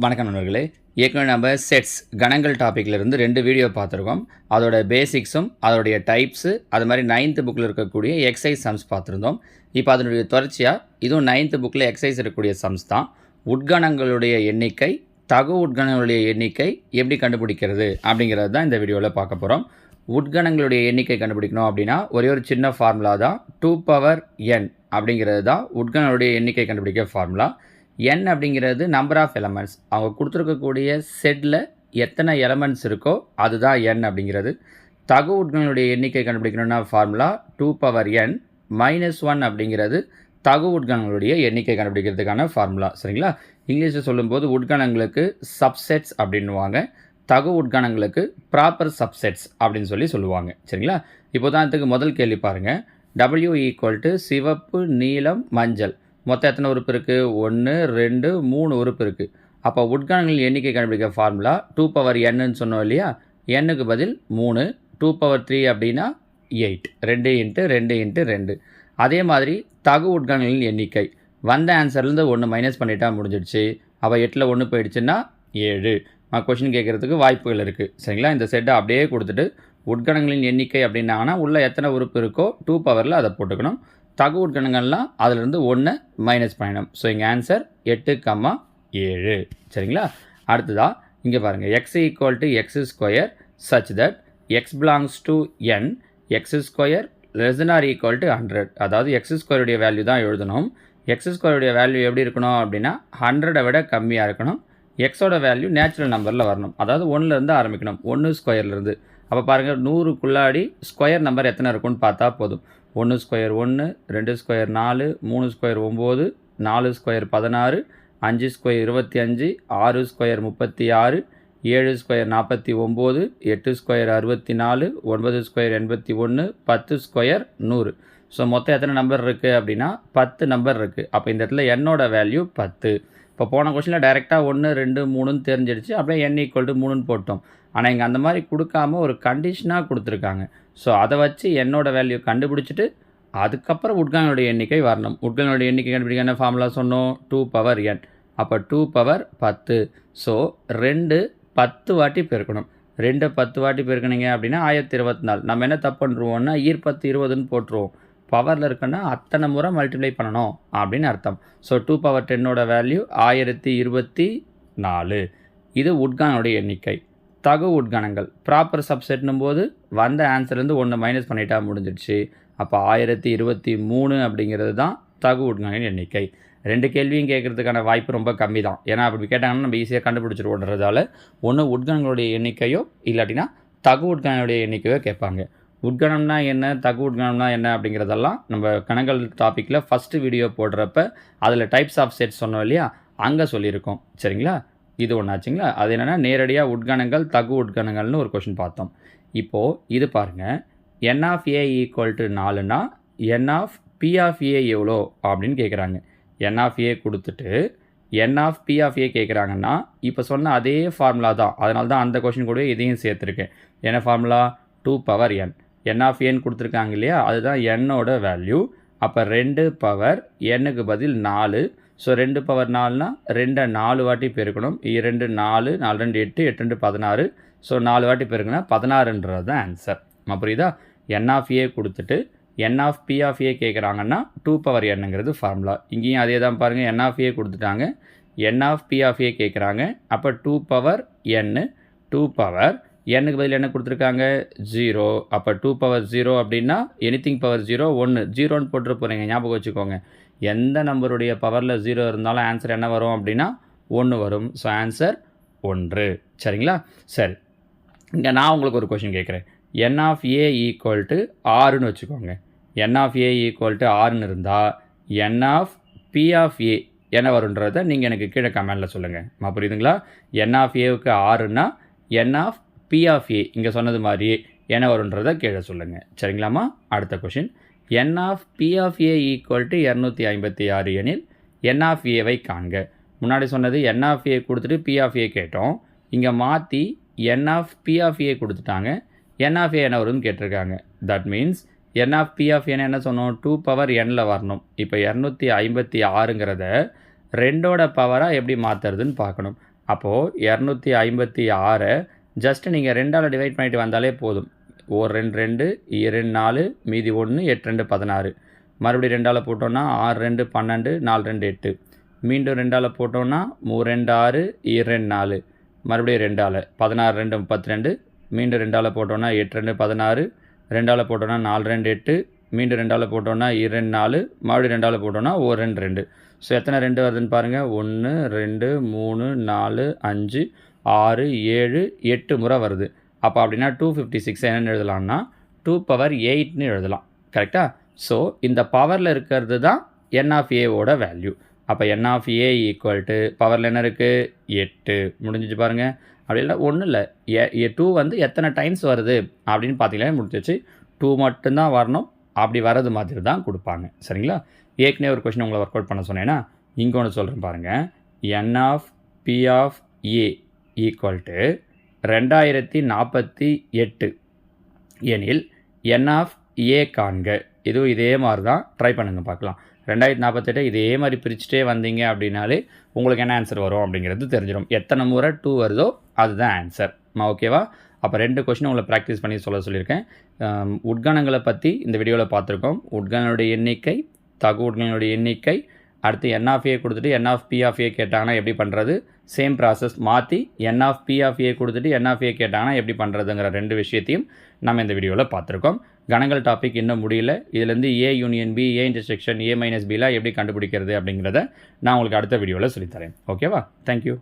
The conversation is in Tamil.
வணக்கம் நண்பர்களே. ஏற்கனவே நம்ம செட்ஸ் கணங்கள் டாப்பிக்லேருந்து ரெண்டு வீடியோ பார்த்துருக்கோம். அதோட பேசிக்ஸும் அதோடைய டைப்ஸு அது மாதிரி நைன்த்து புக்கில் இருக்கக்கூடிய எக்ஸசைஸ் சம்ஸ் பார்த்துருந்தோம். இப்போ அதனுடைய தொடர்ச்சியாக இதுவும் நைன்த்து புக்கில் எக்ஸசைஸ் இருக்கக்கூடிய சம்ஸ் தான். உட்கணங்களுடைய எண்ணிக்கை தகு உட்கணங்களுடைய எண்ணிக்கை எப்படி கண்டுபிடிக்கிறது அப்படிங்கிறது தான் இந்த வீடியோவில் பார்க்க போகிறோம் உட்கணங்களுடைய எண்ணிக்கை கண்டுபிடிக்கணும் அப்படின்னா ஒரே ஒரு சின்ன ஃபார்முலா தான் டூ பவர் என் அப்படிங்கிறது தான் உட்கணங்களுடைய எண்ணிக்கை கண்டுபிடிக்க ஃபார்முலா n அப்படிங்கிறது நம்பர் ஆஃப் எலமெண்ட்ஸ் அவங்க கொடுத்துருக்கக்கூடிய செட்டில் எத்தனை எலமெண்ட்ஸ் இருக்கோ அதுதான் n அப்படிங்கிறது. தகு உட்கணங்களுடைய எண்ணிக்கை கண்டுபிடிக்கணும்னா formula two power n minus one அப்படிங்கிறது தகு உட்கணங்களுடைய எண்ணிக்கை கண்டுபிடிக்கிறதுக்கான ஃபார்முலா சரிங்களா? இங்கிலீஷில் சொல்லும்போது உட்கணங்களுக்கு சப்செட்ஸ் அப்படின்னுவாங்க. தகு உட்கணங்களுக்கு ப்ராப்பர் சப்செட்ஸ் அப்படின்னு சொல்லி சொல்லுவாங்க. சரிங்களா? இப்போ உதாரணத்துக்கு முதல் கேள்வி பாருங்கள் டபிள்யூ ஈக்குவல் டு சிவப்பு நீலம் மஞ்சள். மொத்தம் எத்தனை உறுப்பு இருக்குது ஒன்று ரெண்டு மூணு உறுப்பு இருக்குது அப்போ உட்கணங்களின் எண்ணிக்கை கண்டுபிடிக்க ஃபார்முலா டூ பவர் என்னன்னு சொன்னோம் இல்லையா? எண்ணுக்கு பதில் மூணு டூ பவர் த்ரீ அப்படின்னா எயிட் ரெண்டு இன்ட்டு ரெண்டு இன்ட்டு ரெண்டு. அதே மாதிரி தகு உட்கணங்களின் எண்ணிக்கை. வந்த ஆன்சர்லேருந்து ஒன்று மைனஸ் பண்ணிட்டா முடிஞ்சிடுச்சு. அவள் எட்டில் ஒன்று போயிடுச்சுன்னா ஏழு. கொஷின் கேட்குறதுக்கு வாய்ப்புகள் இருக்குது சரிங்களா? இந்த செட்டை அப்படியே கொடுத்துட்டு உட்கணங்களின் எண்ணிக்கை அப்படின்னாங்கன்னா உள்ளே எத்தனை உறுப்பு இருக்கோ டூ பவரில் அதை போட்டுக்கணும். தகவல் கணங்கள்லாம் அதிலிருந்து ஒன்று மைனஸ் பண்ணணும் ஸோ இங்கே ஆன்சர் எட்டு கம்மா ஏழு. சரிங்களா? அடுத்ததாக இங்கே பாருங்கள் x equal to x square such that x belongs to n x square less or equal to hundred அதாவது எக்ஸ் ஸ்கொயருடைய வேல்யூ தான் எழுதணும். எக்ஸ் ஸ்கொயருடைய வேல்யூ எப்படி இருக்கணும் அப்படின்னா ஹண்ட்ரடை விட கம்மியாக இருக்கணும். எக்ஸோட வேல்யூ நேச்சுரல் நம்பரில் வரணும். அதாவது ஒன்றுலேருந்து ஆரம்பிக்கணும். ஒன்று ஸ்கொயர்லேருந்து அப்போ பாருங்கள் நூறுக்குள்ளாடி ஸ்கொயர் நம்பர் எத்தனை இருக்கும்னு பார்த்தா போதும். ஒன்று ஸ்கொயர் ஒன்று ரெண்டு ஸ்கொயர் நாலு மூணு ஸ்கொயர் ஒம்பது நாலு ஸ்கொயர் பதினாறு அஞ்சு ஸ்கொயர் இருபத்தி அஞ்சு ஆறு ஸ்கொயர் முப்பத்தி ஆறு ஏழு ஸ்கொயர் நாற்பத்தி ஒம்பது எட்டு ஸ்கொயர் அறுபத்தி நாலு ஒன்பது ஸ்கொயர் எண்பத்தி ஒன்று பத்து ஸ்கொயர் நூறு. ஸோ மொத்தம் எத்தனை நம்பர் இருக்குது அப்படின்னா பத்து நம்பர் இருக்குது அப்போ இந்த இடத்துல என்னோட வேல்யூ பத்து. இப்போ போன கொஷினில் டைரெக்டாக ஒன்று ரெண்டு மூணுன்னு தெரிஞ்சிடுச்சு. அப்படியே என் ஈக்குவல் டு மூணுன்னு போட்டோம். ஆனால் இங்கே அந்த மாதிரி கொடுக்காம ஒரு கண்டிஷனாக கொடுத்துருக்காங்க. ஸோ அதை வச்சு என்னோடய வேல்யூ கண்டுபிடிச்சிட்டு அதுக்கப்புறம் உட்கணங்களுடைய எண்ணிக்கை வரணும். உட்கணங்களுடைய எண்ணிக்கை கண்டுபிடிக்க என்ன ஃபார்முலா சொன்னோம்? டூ பவர் என் அப்போ டூ பவர் பத்து. ஸோ ரெண்டு பத்து வாட்டி பெருக்கணும். ரெண்டு பத்து வாட்டி பெருக்கணுங்க அப்படின்னா ஆயிரத்தி இருபத்தி நாலு. நம்ம என்ன தப்பு பண்ணுருவோம்னா ஈர்ப்பத்து இருபதுன்னு போட்டுருவோம். பவரில் இருக்குன்னா அத்தனை முறை மல்டிப்ளை பண்ணணும் அப்படின்னு அர்த்தம். ஸோ டூ பவர் டென்னோட வேல்யூ ஆயிரத்தி இருபத்தி நாலு. இது உட்கானோடைய எண்ணிக்கை. தகு உட்கணங்கள். ப்ராப்பர் சப்செட்னும் போது வந்த ஆன்சர்லேருந்து ஒன்று மைனஸ் பண்ணிட்டா முடிஞ்சிடுச்சு. அப்போ ஆயிரத்தி இருபத்தி மூணு அப்படிங்கிறது தான் தகு உட்கணங்களின் எண்ணிக்கை. ரெண்டு கேள்வியும் கேட்குறதுக்கான வாய்ப்பு ரொம்ப கம்மி தான். ஏன்னா அப்படி கேட்டாங்கன்னா நம்ம ஈஸியாக கண்டுபிடிச்சிருவோன்றதால ஒன்று உட்கணங்களுடைய எண்ணிக்கையோ இல்லாட்டினா தகு உட்கணங்களுடைய எண்ணிக்கையோ கேட்பாங்க. உட்கணம்னா என்ன தகு உட்கணம்னா என்ன அப்படிங்கிறதெல்லாம் நம்ம கணங்கள் டாப்பிக்கில் ஃபஸ்ட்டு வீடியோ போடுறப்ப அதில் டைப்ஸ் ஆஃப் செட் சொன்னோம் இல்லையா? அங்கே சொல்லியிருக்கோம். சரிங்களா? இது ஒன்றாச்சுங்களா அது என்னென்னா நேரடியாக உட்கணங்கள் தகு உட்கணங்கள்னு ஒரு கொஷின் பார்த்தோம். இப்போது இது பாருங்கள் n of a equal to நாலுனா n of b of a எவ்வளோ அப்படின்னு கேட்குறாங்க என் ஆஃப் ஏ கொடுத்துட்டு n of b of a கேட்குறாங்கன்னா இப்போ சொன்ன அதே ஃபார்முலா தான். அதனால தான் அந்த கொஷின் கூட இதையும் சேர்த்துருக்கேன். என்ன formula two power n n of n கொடுத்துருக்காங்க இல்லையா? அதுதான் என்னோட வேல்யூ அப்போ ரெண்டு பவர் எண்ணுக்கு பதில் நாலு. ஸோ ரெண்டு பவர் நாலுனால் ரெண்டை நாலு வாட்டி பெருக்கணும். இரண்டு நாலு நாலு ரெண்டு எட்டு எட்டு ரெண்டு பதினாறு. ஸோ நாலு வாட்டி பெருக்கினா பதினாறுன்றது தான் ஆன்சர் நம்ம புரியுதா? என் ஆஃப் ஏ கொடுத்துட்டு n of b of a கேட்குறாங்கன்னா டூ பவர் என்னங்கிறது ஃபார்முலா இங்கேயும் அதே தான் பாருங்கள் என் ஆஃப் ஏ கொடுத்துட்டாங்க. N of b of a கேட்குறாங்க அப்போ two power n two power எண்ணுக்கு பதில் என்ன கொடுத்துருக்காங்க? ஜீரோ அப்போ டூ பவர் ஜீரோ அப்படின்னா எனிதிங் பவர் ஜீரோ ஒன்று ஜீரோன்னு போட்டு போகிறீங்க ஞாபகம் வச்சுக்கோங்க. எந்த நம்பருடைய பவரில் ஜீரோ இருந்தாலும் ஆன்சர் என்ன வரும் அப்படின்னா ஒன்று வரும். ஸோ ஆன்சர் ஒன்று. சரிங்களா? சரி. இங்கே நான் உங்களுக்கு ஒரு கொஷின் கேட்குறேன். N of A equal to ஆறுன்னு வச்சுக்கோங்க. N of A equal to ஆறுன்னு இருந்தால் N of B of A என்ன வருன்றதை நீங்கள் எனக்கு கீழே கமெண்டில் சொல்லுங்கள் புரியுதுங்களா? என் ஆஃப் ஏவுக்கு ஆறுன்னா n of b of a இங்கே சொன்னது மாதிரி என்ன வருன்றதை கீழே சொல்லுங்கள் சரிங்களாம்மா? அடுத்த question n of b of a equal to இரநூத்தி ஐம்பத்தி ஆறு எனில் என் ஆஃப் ஏவை காண்க. முன்னாடி சொன்னது என் ஆஃப் ஏ கொடுத்துட்டு பி ஆஃப் ஏ கேட்டோம். இங்கே மாற்றி n of b of a கொடுத்துட்டாங்க. என் ஆஃப் ஏ என்ன வரும்னு கேட்டிருக்காங்க. That means n of b of என்ன சொன்னோம்? டூ பவர் எண்ணில் வரணும். இப்போ இரநூத்தி ஐம்பத்தி ஆறுங்கிறத ரெண்டோட பவராக எப்படி மாற்றுறதுன்னு பார்க்கணும். அப்போது இரநூத்தி ஐம்பத்தி ஆறை ஜஸ்ட்டு நீங்கள் ரெண்டால் டிவைட் பண்ணிட்டு வந்தாலே போதும். ஒரு ரெண்டு ரெண்டு இரண்டு நாலு மீதி ஒன்று எட்டு ரெண்டு பதினாறு. மறுபடியும் ரெண்டால் போட்டோன்னா ஆறு ரெண்டு பன்னெண்டு நாலு ரெண்டு எட்டு. மீண்டும் ரெண்டால் போட்டோன்னா மூ ரெண்டு ஆறு இரண்டு நாலு. மறுபடியும் ரெண்டால். பதினாறு ரெண்டு முப்பத்தி ரெண்டு மீண்டும் ரெண்டால் போட்டோன்னா எட்டு ரெண்டு பதினாறு. ரெண்டால் போட்டோன்னா நாலு ரெண்டு எட்டு. மீண்டும் ரெண்டால் போட்டோன்னா இரண்டு நாலு. மறுபடியும் ரெண்டால் போட்டோன்னா ஒரு ரெண்டு ரெண்டு. ஸோ எத்தனை ரெண்டு வருதுன்னு பாருங்கள் ஒன்று ரெண்டு மூணு நாலு அஞ்சு ஆறு ஏழு எட்டு முறை வருது. அப்போ அப்படின்னா டூ ஃபிஃப்டி சிக்ஸ் என்னென்னு எழுதலாம்னா டூ பவர் எயிட்னு எழுதலாம். கரெக்டாக ஸோ இந்த பவரில் இருக்கிறது தான் என் ஆஃப் ஏவோட வேல்யூ அப்போ n of a equal to பவரில் என்ன இருக்குது எட்டு. முடிஞ்சிச்சு பாருங்கள் அப்படி இல்லை ஒன்றும் இல்லை. ஏ டூ வந்து எத்தனை டைம்ஸ் வருது? அப்படின்னு பார்த்தீங்கன்னா முடிஞ்சிச்சு. டூ மட்டும்தான் வரணும். அப்படி வர்றது மாதிரி தான் கொடுப்பாங்க. சரிங்களா? ஏற்கனவே ஒரு கொஷின் உங்களை ஒர்க் அவுட் பண்ண சொன்னேன்னா இங்கே ஒன்று சொல்கிறேன் பாருங்கள் n of b of a equal to ரெண்டாயிரத்தி நாற்பத்தி எட்டு. எனில் என் ஆஃப் ஏ காண்க. இதுவும் இதே மாதிரி தான் ட்ரை பண்ணுங்கள் பார்க்கலாம். ரெண்டாயிரத்தி நாற்பத்தெட்டு இதே மாதிரி பிரிச்சுட்டே வந்தீங்க அப்படின்னாலே உங்களுக்கு என்ன ஆன்சர் வரும் அப்படிங்கிறது தெரிஞ்சிடும். எத்தனை முறை டூ வருதோ அதுதான் ஆன்சர் ஓகேவா அப்போ ரெண்டு கொஷின் உங்களை ப்ராக்டிஸ் பண்ணி சொல்ல சொல்லியிருக்கேன். உட்கணங்களை பற்றி இந்த வீடியோவில் பார்த்துருக்கோம். உட்கணனுடைய எண்ணிக்கை தகு உட்கணனுடைய எண்ணிக்கை அடுத்து என் ஆஃப் ஏ கொடுத்துட்டு n of b of a கேட்டாங்கன்னா எப்படி பண்ணுறது சேம் ப்ராசஸ் மாற்றி n of b of a கொடுத்துட்டு என் ஆஃப் ஏ கேட்டாங்கன்னா எப்படி பண்ணுறதுங்கிற ரெண்டு விஷயத்தையும் நம்ம இந்த வீடியோவில் பார்த்துருக்கோம். கணங்கள் டாபிக் இன்னும் முடியல. இதுலேருந்து a union b a intersection a minus பிலாம் எப்படி கண்டுபிடிக்கிறது அப்படிங்கிறத நான் உங்களுக்கு அடுத்த வீடியோவில் சொல்லித்தரேன். ஓகேவா தேங்க்யூ